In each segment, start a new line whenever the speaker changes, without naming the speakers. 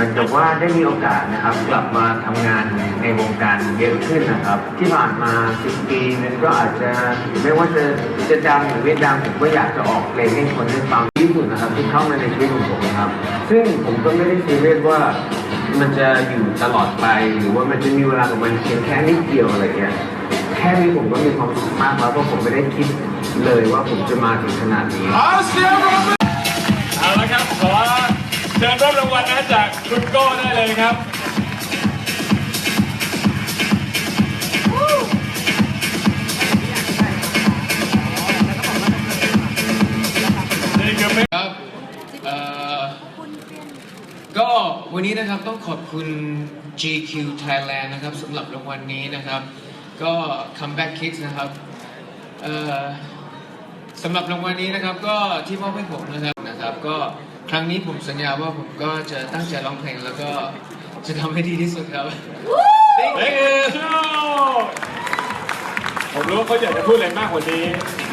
มือนกับว่าได้มีโอกาสนะครับ กลับมาทำงานในวงการเยอะขึ้นนะครับ ที่ผ่านมา 10 ปีนั้นก็อาจจะไม่ว่าจะจะดังหรือไม่ดังผมก็อยากจะออกเพลงให้คนได้ฟังที่สุดนะครับ ที่เข้ามาในชีวิตของผมนะครับ ซึ่งผมก็ไม่ได้ซีเรียสว่ามันจะอยู่ตลอดไปหรือว่ามันจะมีเวลาของมันเพียงแค่นิดเดียวอะไรเงี้ยแค่นี้ผมก็มีความสุขมากแล้วเพราะผมไม่ได้คิดเลยว่าผมจะมาถึงขนาดนี้
คุณโก้ได้เลยครับนี่ค
รับก็วันนี้นะครับต้องขอบคุณ GQ Thailand นะครับสำหรับรางวัลนี้นะครับ ก็ Comeback Kids นะครับสำหรับรางวัลนี้นะครับก็ที่มอบให้ผมนะครับนะครับ ก็ ครั้งนี้ผมสัญญาว่าผมก็จะตั้งใจร้องเพลงแล้วก็จะทำให้ดีที่สุดครับ Thank
เฮ้ย
you
ผมรู้ว่าเขาอยากจะพูดอะไรมากกว่านี้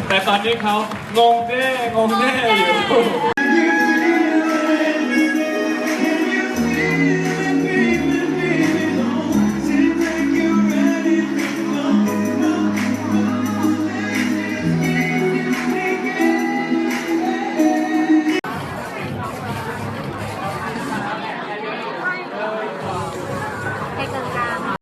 แต่ตอนนี้เขางงแน่งงแน่อยู่